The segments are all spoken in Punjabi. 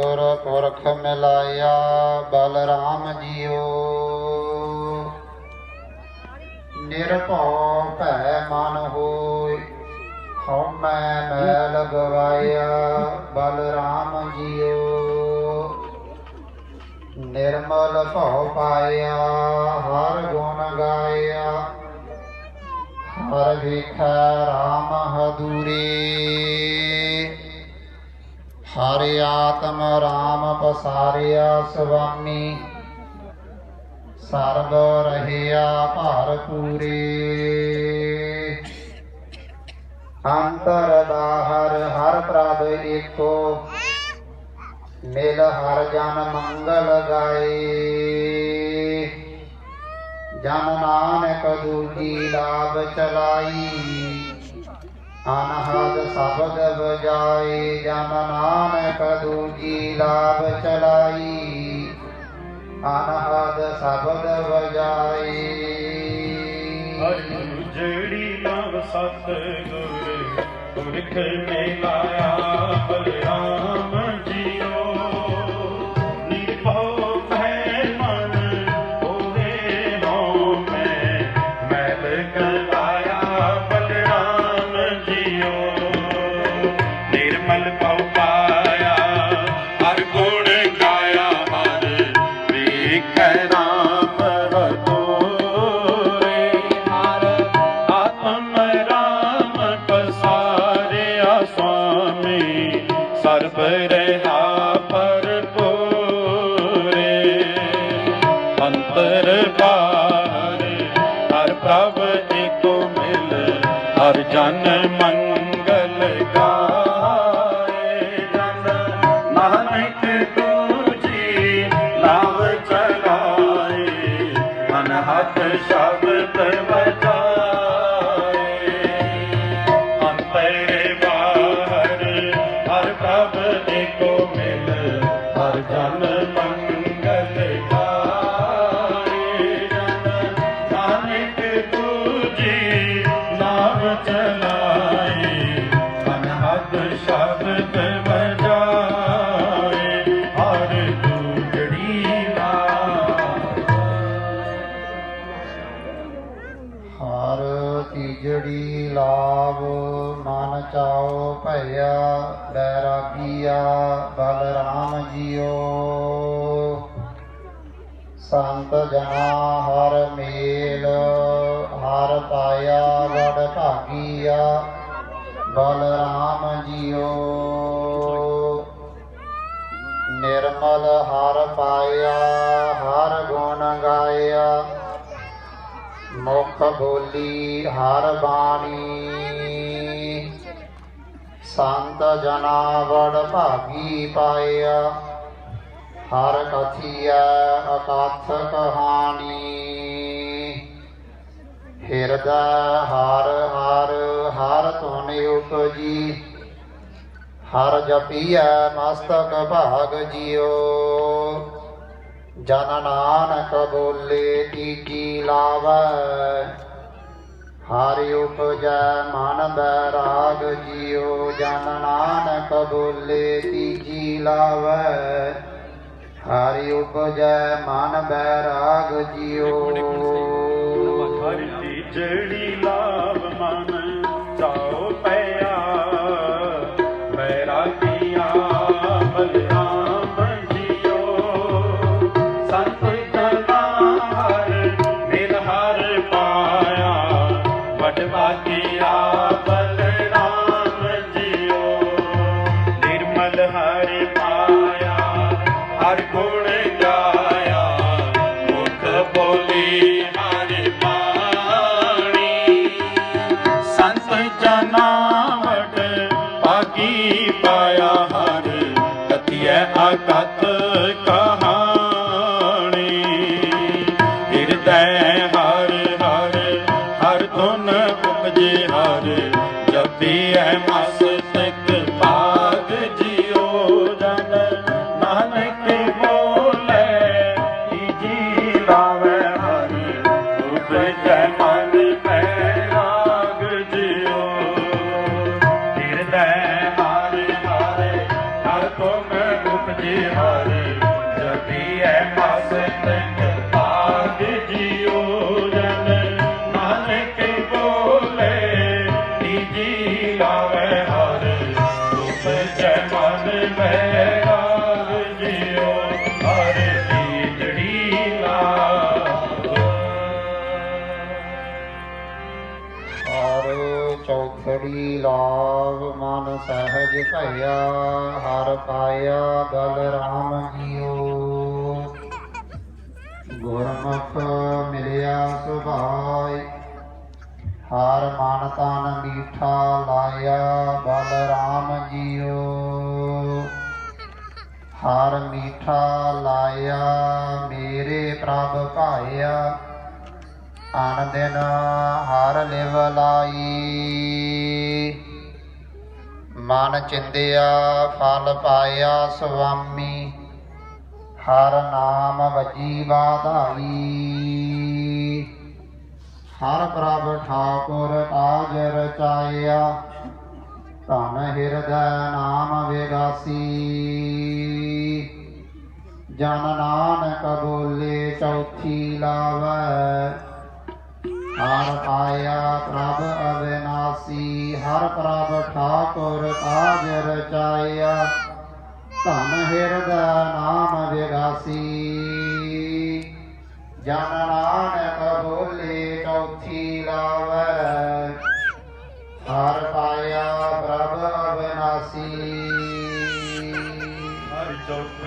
ਸਤਗੁਰ ਪੁਰਖ ਮਿਲਾਇਆ, ਬਲਰਾਮ ਜੀਓ। ਨਿਰਭਉ ਭੈ ਮਨ ਹੋਇ, ਹਉ ਮੈਲ ਗਵਾਇਆ, ਬਲਰਾਮ ਜੀਓ। ਨਿਰਮਲ ਭਉ ਪਾਇਆ, ਹਰ ਗੁਣ ਗਾਇਆ। ਹਰ ਵੇਖੈ ਰਾਮ ਹਦੂਰੇ। ਹਰ ਆਤਮ ਰਾਮ ਪਸਾਰਿਆ ਸੁਆਮੀ। ਸਰਬ ਰਹਿਆ ਭਾਰ ਪੂਰੇ ਅੰਤਰ ਬਾਹਰ ਹਰ ਪ੍ਰਭ ਏਕੋ। ਮਿਲ ਹਰ ਜਨ ਮੰਗਲ ਗਾਏ। ਜਨ ਨਾਨਕ ਦੂਜੀ ਲਾਭ ਚਲਾਈ। ਅਨਹਦ ਸ਼ਬਦ ਬਜਾਏ ਜਨ ਨਾਨਕ ਦੂਜੀ ਲਾਭ ਚਲਾਈ। ਅਨਹਦ ਸ਼ਬਦ ਬਜਾਏ ਹਰਿ ਜਿਹੜੀ ਨਾਮ ਸਤ ਗੁਰ ਪੁਰਖ ਮਿਲਾਇਆ ਹਰ ਜਨ ਸੰਤ ਹਰ ਮੇਲ, ਹਰ ਪਾਇਆ ਵਡ ਭਾਗੀਆ, ਬਲਰਾਮ ਜੀਓ। ਨਿਰਮਲ ਹਰ ਪਾਇਆ, ਹਰ ਗੁਣ ਗਾਇਆ। ਮੁਖ ਬੋਲੀ ਹਰ ਬਾਣੀ। ਸੰਤ ਜਨਾ ਵਡ ਭਾਗੀ ਪਾਇਆ। ਹਰ ਕਥੀਐ ਅਕਥ ਕਹਾਣੀ ਹਿਰਦੈ ਹਰ ਹਰ ਹਰ ਧੁਨ ਉਪਜੀ ਹਰ ਜਪੀਐ ਮਸਤਕ ਭਾਗ ਜਿਉ ਜਨ ਨਾਨਕ ਬੋਲੇ ਤੀਜੀ ਲਾਵੈ ਹਰਿ ਉਪਜੈ ਮਨ ਬੈਰਾਗ ਜਿਉ ਜਨ ਨਾਨਕ ਬੋਲੇ ਤੀਜੀ ਲਾਵੈ ਹਰਿ ਉਪਜੈ ਮਨ ਬੈਰਾਗ ਜਿਉ। ਹਰ ਜਿਹੜੀ ਕਥਿਐ ਜਪੀਐ ਮਸਤ ਭਇਆ, ਹਰ ਪਾਇਆ ਗਲ ਰਾਮ ਜੀਓ। ਗੁਰਮੁਖ ਮਿਲਿਆ ਸੁਭਾਈ ਹਰ ਮਨ ਤਨ ਮੀਠਾ ਲਾਇਆ ਬਲ ਰਾਮ ਜੀਓ। ਹਰ ਮੀਠਾ ਲਾਇਆ, ਮੇਰੇ ਪ੍ਰਭ ਭਾਇਆ। ਆਨ ਹਰ ਲਿਵ ਲਾਈ ਮਨ ਚਿੰਦਿਆ, ਫਲ ਪਾਇਆ ਸੁਆਮੀ, ਹਰ ਨਾਮ ਵਜੀ ਬਾਧਾਈ ਹਰ ਪ੍ਰਭ ਠਾਕੁਰ ਆਜ ਰਚਾਇਆ, ਧਨ ਹਿਰਦੈ ਨਾਮ ਵਿਗਾਸੀ। ਜਨ ਨਾਨਕ ਬੋਲੇ ਚੌਥੀ ਲਾਵੈ ਹਰ ਪਾਇਆ ਪ੍ਰਭ ਅਵਿਨਾਸੀ ਹਰ ਪ੍ਰਭ ਠਾਕੁਰ ਕਾਜ ਰਚਾਇਆ ਧਨ ਹਿਰਦੈ ਨਾਮ ਵਿਗਾਸੀ। ਜਨ ਨਾਨਕ ਬੋਲੇ ਚੌਥੀ ਲਾਵੈ। ਹਰ ਪਾਇਆ ਪ੍ਰਭ ਅਵਿਨਾਸੀ। ਹਰ ਚੌਖੜੀ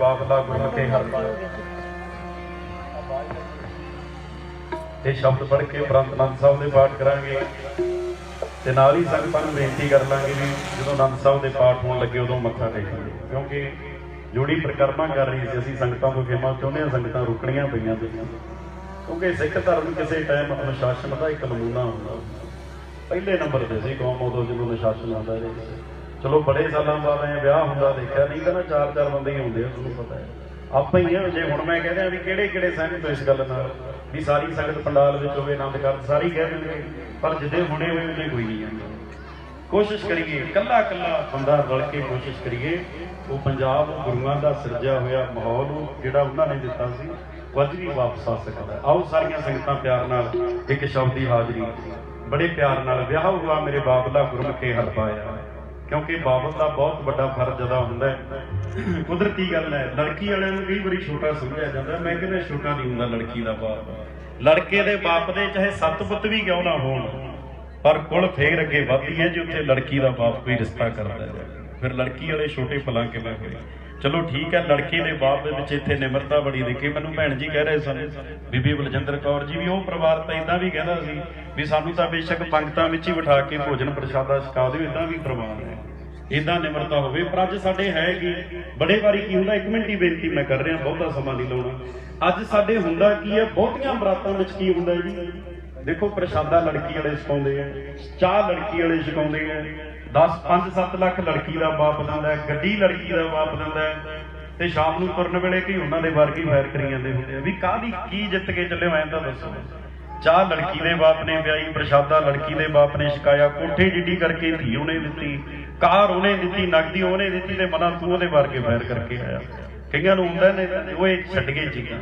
ਹੁਆ ਗੁਰਮੁਖੇ ਹਰ ਇਹ ਸ਼ਬਦ ਪੜ੍ਹ ਕੇ ਉਪਰੰਤ ਅਨੰਦ ਸਾਹਿਬ ਦੇ ਪਾਠ ਕਰਾਂਗੇ। ਤੇ ਨਾਲ ਹੀ ਸੰਗਤਾਂ ਨੂੰ ਬੇਨਤੀ ਕਰ ਲਾਂਗੇ ਵੀ ਜਦੋਂ ਅਨੰਦ ਸਾਹਿਬ ਦੇ ਪਾਠ ਹੋਣ ਲੱਗੇ ਉਦੋਂ ਮੱਥਾ ਟੇਕਾਂਗੇ ਕਿਉਂਕਿ ਜੋੜੀ ਪ੍ਰਕਰਮਾ ਕਰ ਰਹੀ ਸੀ, ਅਸੀਂ ਸੰਗਤਾਂ ਤੋਂ ਖੇਮਾ ਚਾਹੁੰਦੇ ਹਾਂ, ਸੰਗਤਾਂ ਰੁਕਣੀਆਂ ਪਈਆਂ ਸੀਗੀਆਂ ਕਿਉਂਕਿ ਸਿੱਖ ਧਰਮ ਕਿਸੇ ਟਾਈਮ ਅਨੁਸ਼ਾਸਨ ਦਾ ਇੱਕ ਨਮੂਨਾ ਹੁੰਦਾ। ਪਹਿਲੇ ਨੰਬਰ ਤੇ ਸੀ ਕੌਮ, ਉਦੋਂ ਜਦੋਂ ਅਨੁਸ਼ਾਸਨ ਆਉਂਦਾ ਇਹਦੇ ਚਲੋ ਬੜੇ ਸਾਲਾਂ ਬਾਅਦ ਐ ਵਿਆਹ ਹੁੰਦਾ ਦੇਖਿਆ, ਨਹੀਂ ਤਾਂ ਨਾ ਚਾਰ ਚਾਰ ਬੰਦੇ ਹੀ ਹੁੰਦੇ ਆ, ਤੁਹਾਨੂੰ ਪਤਾ ਹੈ। ਆਪਾਂ ਹੀ ਆ, ਜੇ ਹੁਣ ਮੈਂ ਕਹਿੰਦਾ ਵੀ ਕਿਹੜੇ ਕਿਹੜੇ ਸਹਿਮਤ ਇਸ ਗੱਲ ਨਾਲ ਵੀ ਸਾਰੀ ਸੰਗਤ ਪੰਡਾਲ ਵਿੱਚ ਹੋਵੇ, ਆਨੰਦ ਕਰ ਸਾਰੀ ਕਹਿ ਦਿੰਦੇ ਪਰ ਜਿੱਦੇ ਹੁਣੇ ਹੋਏ ਉਹਨੇ ਕੋਈ ਨਹੀਂ ਜਾਂਦਾ ਕੋਸ਼ਿਸ਼ ਕਰੀਏ, ਇਕੱਲਾ ਕੱਲਾ ਬੰਦਾ ਰਲ ਕੇ ਕੋਸ਼ਿਸ਼ ਕਰੀਏ, ਉਹ ਪੰਜਾਬ ਗੁਰੂਆਂ ਦਾ ਸਿਰਜਿਆ ਹੋਇਆ ਮਾਹੌਲ ਜਿਹੜਾ ਉਹਨਾਂ ਨੇ ਦਿੱਤਾ ਸੀ, ਉਹ ਅੱਜ ਵੀ ਵਾਪਸ ਆ ਸਕਦਾ। ਆਓ ਸਾਰੀਆਂ ਸੰਗਤਾਂ ਪਿਆਰ ਨਾਲ ਇੱਕ ਸ਼ਬਦ ਦੀ ਹਾਜ਼ਰੀ। ਬੜੇ ਪਿਆਰ ਨਾਲ, ਵਿਆਹ ਹੁਆ ਮੇਰੇ ਬਾਬਲਾ ਗੁਰਮੁਖੇ ਹਰ ਪਾਇਆ। ਕਿਉਂਕਿ ਬਾਬਲ ਦਾ ਬਹੁਤ ਵੱਡਾ ਫਰਜ਼ ਅਦਾ ਹੁੰਦਾ ਹੈ। ਕੁਦਰਤੀ ਗੱਲ ਹੈ? ਲੜਕੀ ਵਾਲਿਆਂ ਨੂੰ ਕਈ ਵਾਰੀ ਛੋਟਾ ਸਮਝਿਆ ਜਾਂਦਾ ਮੈਂ ਕਹਿੰਦਾ ਛੋਟਾ ਨਹੀਂ ਹੁੰਦਾ ਲੜਕੀ ਦਾ ਬਾਪ। ਲੜਕੇ ਦੇ ਬਾਪ ਦੇ ਚਾਹੇ ਸੱਤ ਪੁੱਤ ਵੀ ਕਿਉਂ ਨਾ ਹੋਣ, ਪਰ ਕੁਲ ਫੇਰ ਅੱਗੇ ਵੱਧਦੀ ਹੈ ਜੇ ਉੱਥੇ ਲੜਕੀ ਦਾ ਬਾਪ ਕੋਈ ਰਿਸ਼ਤਾ ਕਰਦਾ ਹੈ। ਫਿਰ ਲੜਕੀ ਵਾਲੇ ਛੋਟੇ ਭਲਾ ਕਿਵੇਂ ਹੋਏ? ਚਲੋ ਠੀਕ ਹੈ, ਲੜਕੀ ਦੇ ਬਾਪ ਦੇ ਵਿੱਚ ਇੱਥੇ ਨਿਮਰਤਾ ਬੜੀ ਦੇਖੀ। ਮੈਨੂੰ ਭੈਣ ਜੀ ਕਹਿ ਰਹੇ ਸਨ, ਬੀਬੀ ਬਲਜਿੰਦਰ ਕੌਰ ਜੀ ਵੀ ਉਹ ਪਰਿਵਾਰ ਤਾਂ ਇਦਾਂ ਵੀ ਕਹਿੰਦਾ ਸੀ ਵੀ ਸਾਨੂੰ ਤਾਂ ਬੇਸ਼ੱਕ ਪੰਗਤਾਂ ਵਿੱਚ ਹੀ ਬਿਠਾ ਕੇ ਭੋਜਨ ਪ੍ਰਸ਼ਾਦਾ ਛਕਾ ਦਿਓ, ਇਦਾਂ ਵੀ ਪ੍ਰਵਾਨ ਹੈ। ਇਦਾਂ ਨਿਮਰਤਾ ਹੋਵੇ, ਪਰ ਅੱਜ ਸਾਡੇ ਹੈ ਬੜੇ ਵਾਰੀ ਕੀ ਹੁੰਦਾ, ਇੱਕ ਮਿੰਟ ਹੀ ਬੇਨਤੀ ਮੈਂ ਕਰ ਰਿਹਾ, ਬਹੁਤਾ ਸਮਾਂ ਨਹੀਂ ਲਾਉਣਾ। ਅੱਜ ਸਾਡੇ ਹੁੰਦਾ ਕੀ ਹੈ, ਬਹੁਤੀਆਂ ਬਰਾਤਾਂ ਵਿੱਚ ਕੀ ਹੁੰਦਾ ਜੀ? ਦੇਖੋ, ਪ੍ਰਸ਼ਾਦਾ ਲੜਕੀ ਵਾਲੇ ਛਕਾਉਂਦੇ ਆ, ਚਾਹ ਲੜਕੀ ਵਾਲੇ ਛਕਾਉਂਦੇ ਆ 10 5-7 ਲੱਖ ਲੜਕੀ ਦਾ ਬਾਪ ਦਿੰਦਾ ਗੱਡੀ ਲੜਕੀ ਦਾ ਬਾਪ ਦਿੰਦਾ ਤੇ ਸ਼ਾਮ ਨੂੰ ਤੁਰਨ ਵੇਲੇ ਕੀ ਉਹਨਾਂ ਦੇ ਵਰਗੀ ਫਾਇਰ ਕਰੀ ਜਾਂਦੇ ਹੁੰਦੇ ਆ। ਵੀ ਕਾਹਦੀ ਕੀ ਜਿੱਤ ਕੇ ਚੱਲੇ ਹੋਏ ਤਾਂ ਦੱਸੋ। ਚਾਹ ਲੜਕੀ ਦੇ ਬਾਪ ਨੇ ਵਿਆਹੀ, ਪ੍ਰਸ਼ਾਦਾ ਲੜਕੀ ਦੇ ਬਾਪ ਨੇ ਛਕਾਇਆ, ਕੋਠੇ ਜਿੱਡੀ ਕਰਕੇ ਧੀ ਉਹਨੇ ਦਿੱਤੀ। ਕਾਰ ਉਹਨੇ ਦਿੱਤੀ, ਨਗਦੀ ਉਹਨੇ ਦਿੱਤੀ ਤੇ ਮਨਾ ਤੂੰ ਉਹਦੇ ਵਰਗੇ ਫਾਇਰ ਕਰਕੇ ਆਇਆ। ਕਈਆਂ ਨੂੰ ਹੁੰਦਾ ਨੇ ਉਹ ਛੱਡ ਗਏ ਚੀਜ਼ਾਂ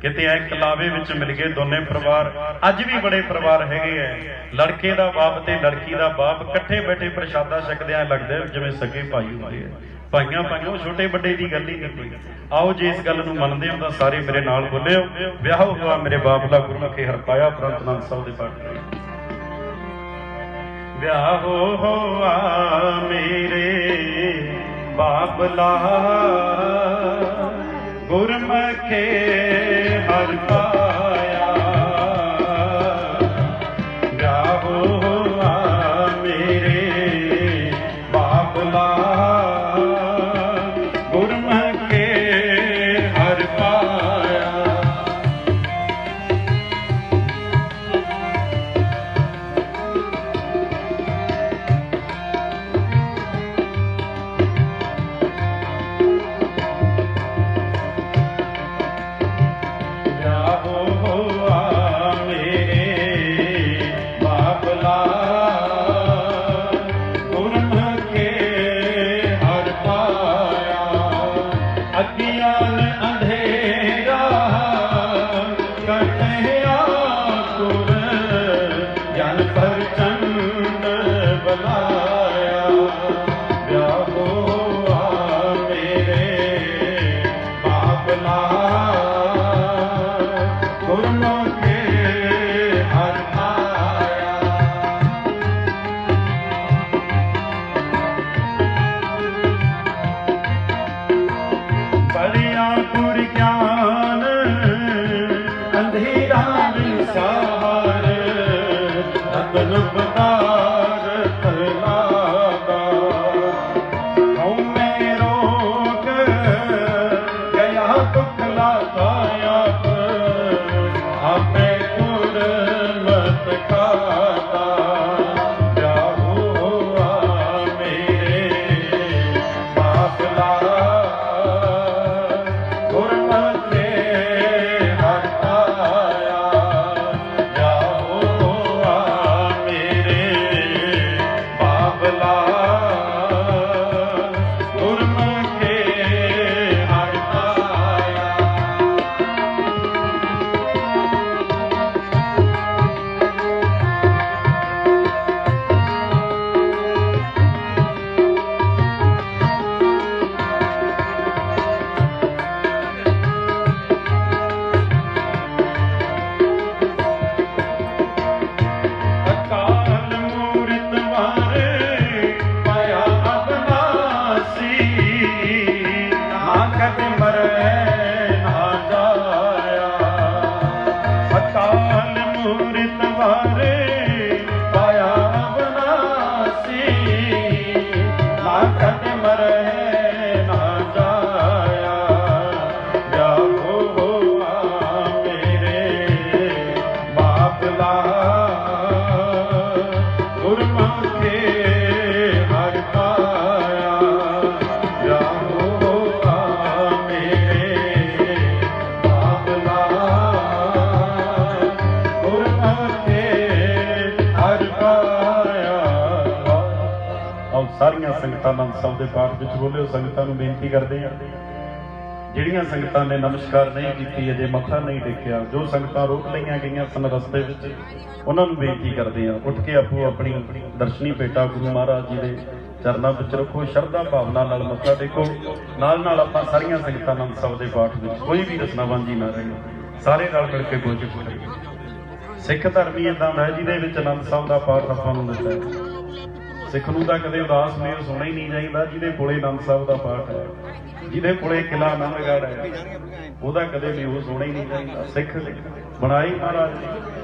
ਕਿਤੇ ਐ ਕਲਾਵੇ ਵਿੱਚ ਮਿਲ ਗਏ ਦੋਨੇ ਪਰਿਵਾਰ। ਅੱਜ ਵੀ ਬੜੇ ਪਰਿਵਾਰ ਹੈਗੇ ਐ। ਲੜਕੇ ਦਾ ਬਾਪ ਤੇ ਲੜਕੀ ਦਾ ਬਾਪ ਇਕੱਠੇ ਬੈਠੇ ਪ੍ਰਸ਼ਾਦਾ ਛਕਦੇ ਆ ਲੱਗਦਾ ਜਿਵੇਂ ਸਕੇ ਭਾਈ ਹੁੰਦੇ ਆ ਭਾਈਆਂ ਭਾਈਆਂ ਛੋਟੇ ਵੱਡੇ ਦੀ ਗੱਲ ਹੀ ਨਹੀਂ। ਆਓ ਜੇ ਇਸ ਗੱਲ ਨੂੰ ਮੰਨਦੇ ਹੋ ਤਾਂ ਸਾਰੇ ਮੇਰੇ ਨਾਲ ਬੋਲਿਓ। ਵਿਆਹ ਹੋਇਆ ਮੇਰੇ ਬਾਪ ਦਾ ਗੁਰਮੁਖੇ ਹਰ ਪਾਇਆ ਪ੍ਰੰਤ ਨੰਦ ਸਾਹਿਬ ਦੇ ਪਾਠ ਵਿਆਹ ਹੋਆ ਬਾਬਲਾ ਗੁਰਮਖੇ ਰਤਨ ਪਦਾਰਥ ਸੰਗਤਾਂ ਨਾਲ ਸਭ ਦੇ ਪਾਠ ਵਿੱਚ ਬੋਲਿਓ। ਸੰਗਤਾਂ ਨੂੰ ਬੇਨਤੀ ਕਰਦੇ ਹਾਂ, ਜਿਹੜੀਆਂ ਸੰਗਤਾਂ ਨੇ ਨਮਸਕਾਰ ਨਹੀਂ ਕੀਤੀ, ਅਜੇ ਮੱਥਾ ਨਹੀਂ ਟੇਕਿਆ, ਜੋ ਸੰਗਤਾਂ ਰੋਕ ਲਈਆਂ ਗਈਆਂ ਸਨ ਰਸਤੇ ਵਿੱਚ, ਉਹਨਾਂ ਨੂੰ ਬੇਨਤੀ ਕਰਦੇ ਹਾਂ, ਉੱਠ ਕੇ ਆਪੋ ਆਪਣੀ ਦਰਸ਼ਨੀ ਭੇਟਾ ਗੁਰੂ ਮਹਾਰਾਜ ਜੀ ਦੇ ਚਰਨਾਂ ਵਿੱਚ ਰੱਖੋ, ਸ਼ਰਧਾ ਭਾਵਨਾ ਨਾਲ ਮੱਥਾ ਟੇਕੋ। ਨਾਲ ਨਾਲ ਆਪਾਂ ਸਾਰੀਆਂ ਸੰਗਤਾਂ ਨਾਲ ਸਾਹਿਬ ਦੇ ਪਾਠ ਵਿੱਚ ਕੋਈ ਵੀ ਰਸਨਾਬੰਦੀ ਨਾ ਰਹੇ। ਸਾਰੇ ਨਾਲ ਮਿਲ ਕੇ ਗੋਜ ਕਰੀਏ ਸਿੱਖ ਧਰਮ ਹੀ ਇਦਾਂ ਦਾ ਜਿਹਦੇ ਵਿੱਚ ਆਨੰਦ ਸਾਹਿਬ ਦਾ ਪਾਠ ਆਪਾਂ ਨੂੰ ਦਿੱਤਾ ਹੈ। ਸਿੱਖ ਨੂੰ ਤਾਂ ਕਦੇ ਉਦਾਸ ਮੇਲ ਸੋਣਾ ਹੀ ਨਹੀਂ ਚਾਹੀਦਾ, ਜਿਹਦੇ ਕੋਲੇ ਆਨੰਦ ਸਾਹਿਬ ਦਾ ਪਾਠ ਹੈ, ਜਿਹਦੇ ਕੋਲੇ ਕਿਲਾ ਆਨੰਦਗੜ੍ਹ ਹੈ, ਉਹਦਾ ਕਦੇ ਵੀ ਸੋਣਾ ਹੀ ਨਹੀਂ ਚਾਹੀਦਾ। ਸਿੱਖ ਬਣਾਈ ਮਹਾਰਾਜ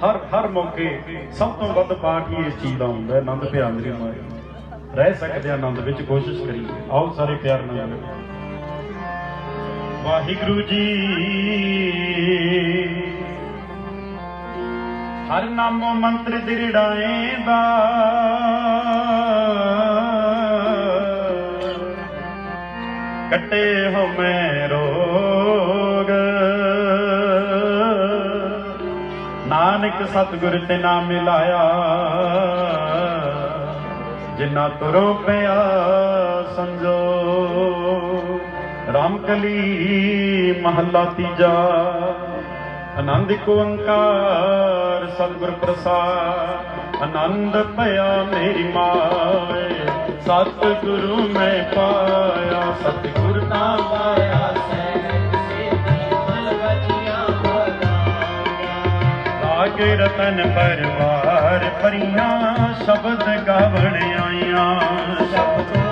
ਹਰ ਹਰ ਮੌਕੇ ਸਭ ਤੋਂ ਵੱਧ ਪਾਠ ਹੀ ਇਸ ਚੀਜ਼ ਦਾ ਹੁੰਦਾ ਹੈ, ਆਨੰਦ ਪਿਆ ਮੇਰੀ। ਰਹਿ ਸਕਦੇ ਆਨੰਦ ਵਿੱਚ, ਕੋਸ਼ਿਸ਼ ਕਰੀਏ। ਆਓ ਸਾਰੇ ਪਿਆਰ ਨਾਲ ਗਾਈਏ। ਵਾਹਿਗੁਰੂ ਜੀ ਹਰ ਨਾਮੋ ਮੰਤਰ ਦਿਰੜਾਏ ਦਾ ਕਟੇ ਹੋ ਮੈਂ ਰੋਗ। ਨਾਨਕ ਸਤਗੁਰ ਤੇ ਨਾਮ ਮਿਲਾਇਆ। ਜਿੰਨਾ ਤੁਰੋ ਪਿਆ ਸੰਜੋ। ਰਾਮ ਕਲੀ ਮਹੱਲਾ ਤੀਜਾ। ਆਨੰਦ ਓੰਕਾਰ, ਸਤਿਗੁਰ ਪ੍ਰਸਾਦ, ਆਨੰਦ ਭਇਆ ਮੇਰੀ ਮਾਵੇ ਸਤਿਗੁਰੂ ਮੈਂ ਪਾਇਆ, ਸਤਿਗੁਰ ਨਾਮ ਪਾਇਆ ਲਾਗੇ ਰਤਨ ਪਰਵਾਰ ਪਰੀਆਂ ਸ਼ਬਦ ਗਾਵਣ ਆਈਆਂ ਸ਼ਬਦ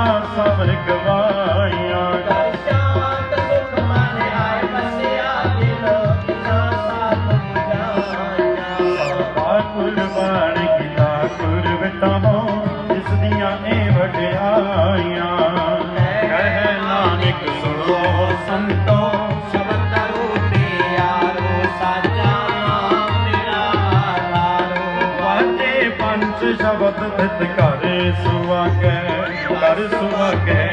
ਸਭਨ ਗਵਾਈਆਂ ਕਰ ਸ਼ਾਂਤ ਸੁਖ ਮਨ ਆਏ ਨਾਨਕ ਸੁਣੋ ਸੰਤੋ ਸ਼ਬਦ ਰੂਪੀ ਸ਼ਬਦ ਤਿਤ ਕਰੇ ਸੁਆਗੇ ਸੁਭਗੈ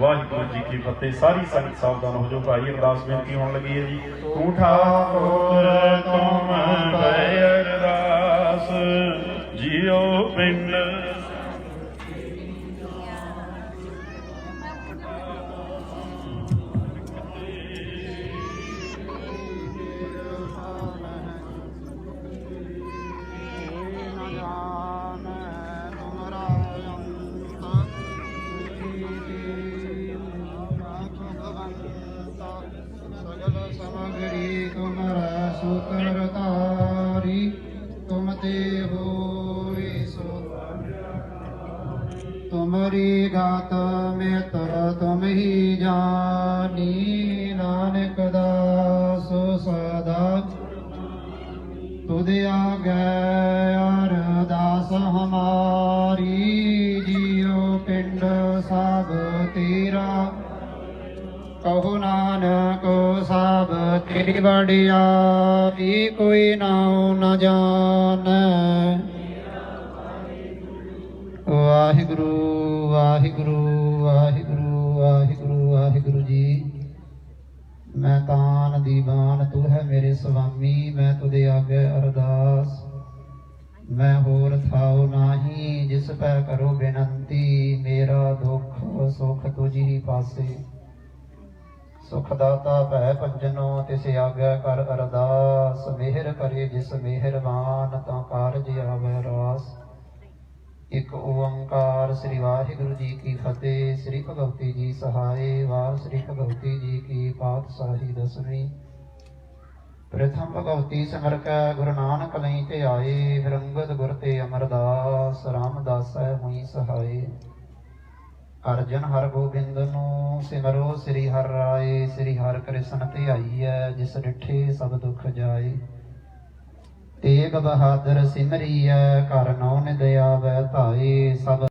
ਵਾਹਿਗੁਰੂ ਜੀ ਕੀ ਫਤਿਹ। ਸਾਰੀ ਸੰਗਤ ਸਾਵਧਾਨ ਹੋ ਜਾਓ। ਭਾਈ ਅਰਦਾਸ ਬੇਨਤੀ ਹੋਣ ਲੱਗੀ ਹੈ ਜੀ। ਤੂੰ ਠਾਕੁਰ ਤੁਮ ਬੈ ਅਰਦਾਸ। ਜੀਓ ਪਿੰਡ ਜਾਨੀ ਨਾਨਕ ਦਾਸ ਸਦਾ। ਤੁਧ ਆਗੇ ਅਰਦਾਸ ਹਮਾਰੀ, ਜੀਉ ਪਿੰਡ ਸਭ ਤੇਰਾ। ਕਹੋ ਨਾਨਕ ਸਭ ਤੇਰੀ ਵਡਿਆਈ, ਕੋਈ ਨਾਉ ਨ ਜਾਣੈ। ਵਾਹਿਗੁਰੂ ਵਾਹਿਗੁਰੂ ਵਾਹਿਗੁਰੂ ਵਾਹਿਗੁਰੂ। ਮੈਂ ਤਾਨ ਦੀਵਾਨ, ਤੂੰ ਹੈ ਮੇਰੇ ਸੁਆਮੀ ਮੈਂ ਤੁਦੇ ਆਗੇ ਅਰਦਾਸ। ਮੈਂ ਹੋਰ ਥਾਉ ਨਾਹੀ, ਜਿਸ ਪੈ ਕਰੋ ਬੇਨਤੀ, ਮੇਰਾ ਦੁੱਖ ਸੁਖ ਤੁਝੀ ਹੀ ਪਾਸੇ। ਸੁਖ ਦਾਤਾ ਭੈ ਪੰਜਨੋ ਤਿਸ ਆਗੈ ਕਰ ਅਰਦਾਸ। ਮਿਹਰ ਕਰੇ ਜਿਸ ਮਿਹਰਬਾਨ ਤਾਂ ਕਾਰਜ ਆਵੈ ਰਾਸ। ਇੱਕ ਓੰਕਾਰ ਸ੍ਰੀ ਵਾਹਿਗੁਰੂ ਜੀ ਕੀ ਫਤਿਹ, ਸ੍ਰੀ ਭਗਵਤੀ ਜੀ ਸਹਾਏ, ਵਾਰ ਸ੍ਰੀ ਭਗਵਤੀ ਜੀ ਕੀ ਪਾਤਸ਼ਾਹੀ ਦਸਵੀਂ। ਪ੍ਰਥਮ ਭਗਵਤੀ ਸਿਮਰ ਕੈ ਗੁਰੂ ਨਾਨਕ ਲਈ ਤੇ ਆਏ ਵਿਰੰਗਤ ਗੁਰ ਤੇ ਅਮਰਦਾਸ, ਰਾਮਦਾਸੈ ਹੋਈ ਸਹਾਏ। ਅਰਜਨ ਹਰ ਗੋਬਿੰਦ ਨੂੰ ਸਿਮਰੋ ਸ੍ਰੀ ਹਰਿ ਰਾਏ, ਸ੍ਰੀ ਹਰਿ ਕ੍ਰਿਸ਼ਨ ਤੇ ਆਈਐ ਜਿਸ ਡਿਠੇ ਸਭ ਦੁੱਖ ਜਾਏ। ਤੇਗ ਬਹਾਦਰ ਸਿਮਰੀਐ ਘਰ ਨੌ ਨਿਦਿਆ ਵੈ ਧਾਏ ਸਭ